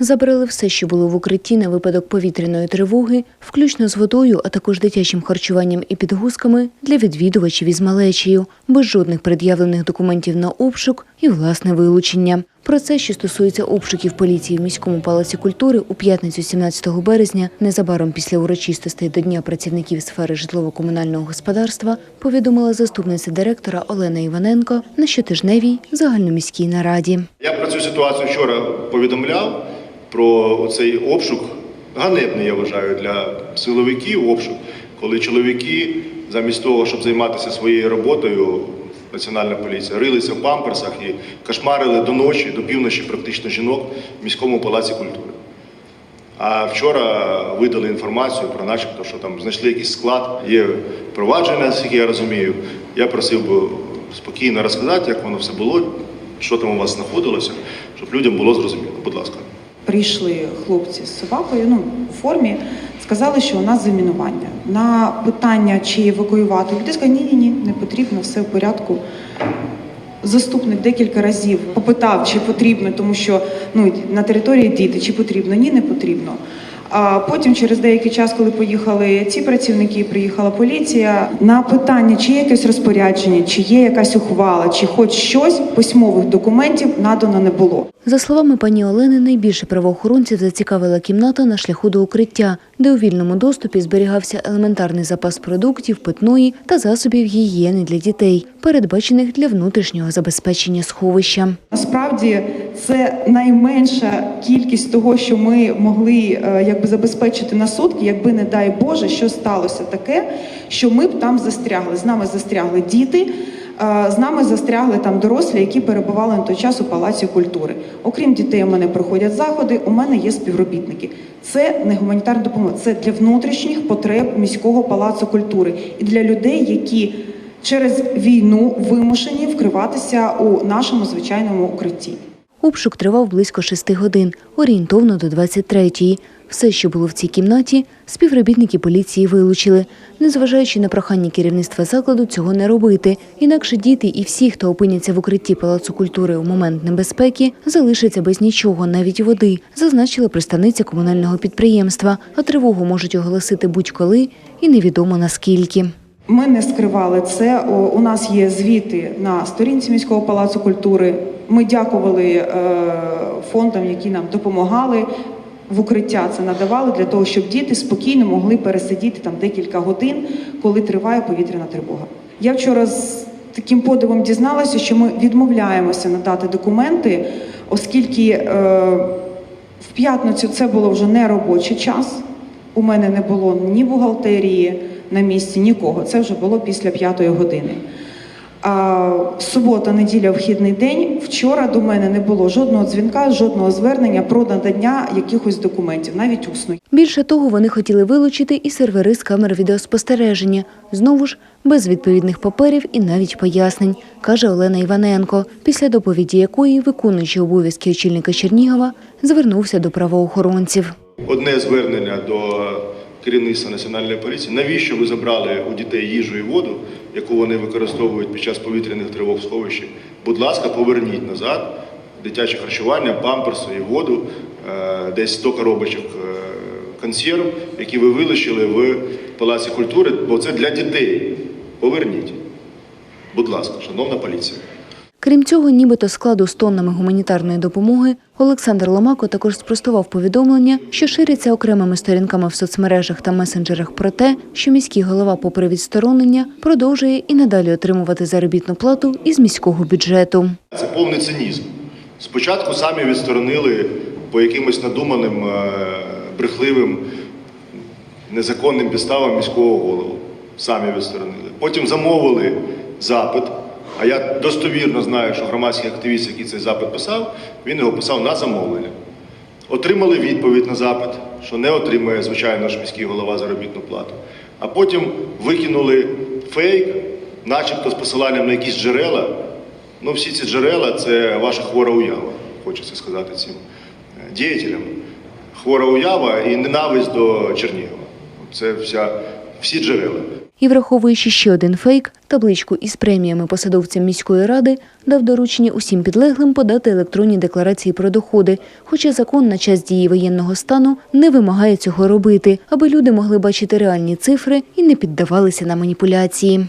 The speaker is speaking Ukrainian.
Забрали все, що було в укритті на випадок повітряної тривоги, включно з водою, а також дитячим харчуванням і підгузками для відвідувачів із малечею, без жодних пред'явлених документів на обшук і власне вилучення. Про це, що стосується обшуків поліції в міському палаці культури, у п'ятницю 17 березня, незабаром після урочистостей до Дня працівників сфери житлово-комунального господарства, повідомила заступниця директора Олена Іваненко на щотижневій загальноміській нараді. Я про цю ситуацію вчора повідомляв про цей обшук. Ганебний, я вважаю, для силовиків обшук, коли чоловіки, замість того, щоб займатися своєю роботою, Національна поліція, рилися в памперсах і кошмарили до ночі, до півночі практично жінок в міському палаці культури. А вчора видали інформацію про начебто, що там знайшли якийсь склад, є провадження, наскільки я розумію. Я просив би спокійно розказати, як воно все було, що там у вас знаходилося, щоб людям було зрозуміло. Будь ласка. Прийшли хлопці з собакою, ну у формі, сказали, що у нас замінування. На питання, чи евакуювати люди, сказали, ні, ні, ні, не потрібно, все в порядку. Заступник декілька разів попитав, чи потрібно, тому що ну на території діти, чи потрібно, ні, не потрібно. А потім, через деякий час, коли поїхали ці працівники, приїхала поліція. На питання, чи є якесь розпорядження, чи є якась ухвала, чи хоч щось письмових документів надано не було. За словами пані Олени, найбільше правоохоронців зацікавила кімната на шляху до укриття, де у вільному доступі зберігався елементарний запас продуктів, питної та засобів гігієни для дітей, передбачених для внутрішнього забезпечення сховища. Насправді це найменша кількість того, що ми могли е, якби забезпечити на сутки, якби не дай Боже, що сталося таке, що ми б там застрягли. З нами застрягли діти. е, З нами застрягли там дорослі, які перебували на той час у палаці культури. Окрім дітей, у мене проходять заходи. У мене є співробітники. Це не гуманітарна допомога, це для внутрішніх потреб міського палацу культури і для людей, які через війну вимушені вкриватися у нашому звичайному укритті. Обшук тривав близько шести годин, орієнтовно до 23-ї. Все, що було в цій кімнаті, співробітники поліції вилучили, незважаючи на прохання керівництва закладу цього не робити. Інакше діти і всі, хто опиняться в укритті Палацу культури у момент небезпеки, залишаться без нічого, навіть води, зазначила представниця комунального підприємства. А тривогу можуть оголосити будь-коли і невідомо наскільки. Ми не скривали це. У нас є звіти на сторінці міського палацу культури. Ми дякували е, фондам, які нам допомагали. В укриття це надавали для того, щоб діти спокійно могли пересидіти там декілька годин, коли триває повітряна тривога. Я вчора з таким подивом дізналася, що ми відмовляємося надати документи, оскільки е, в п'ятницю це було вже не робочий час. У мене не було ні бухгалтерії на місці, нікого. Це вже було після п'ятої години. А, субота, неділя, вхідний день. Вчора до мене не було жодного дзвінка, жодного звернення про надання якихось документів, навіть усно. Більше того, вони хотіли вилучити і сервери з камер відеоспостереження. Знову ж без відповідних паперів і навіть пояснень, каже Олена Іваненко, після доповіді якої виконуючий обов'язки очільника Чернігова звернувся до правоохоронців. Одне звернення до керівництва національної поліції. Навіщо ви забрали у дітей їжу і воду, яку вони використовують під час повітряних тривог в сховищі? Будь ласка, поверніть назад дитяче харчування, памперси і воду, е, десь 100 коробочок е, консерв, які ви вилучили в Палаці культури, бо це для дітей. Поверніть. Будь ласка, шановна поліція. Крім цього, нібито складу з тоннами гуманітарної допомоги, Олександр Ломако також спростував повідомлення, що шириться окремими сторінками в соцмережах та месенджерах про те, що міський голова, попри відсторонення, продовжує і надалі отримувати заробітну плату із міського бюджету. Це повний цинізм. Спочатку самі відсторонили по якимось надуманим, е, брехливим, незаконним підставам міського голову. Самі відсторонили. Потім замовили запит. А я достовірно знаю, що громадський активіст, який цей запит писав, він його писав на замовлення. Отримали відповідь на запит, що не отримує, звичайно ж, міський голова заробітну плату. А потім викинули фейк, начебто з посиланням на якісь джерела. Ну, всі ці джерела це ваша хвора уява, хочеться сказати цим е, діятелям. Хвора уява і ненависть до Чернігова. Це вся, всі джерела. І враховуючи ще один фейк, табличку із преміями посадовцям міської ради дав доручення усім підлеглим подати електронні декларації про доходи, хоча закон на час дії воєнного стану не вимагає цього робити, аби люди могли бачити реальні цифри і не піддавалися на маніпуляції.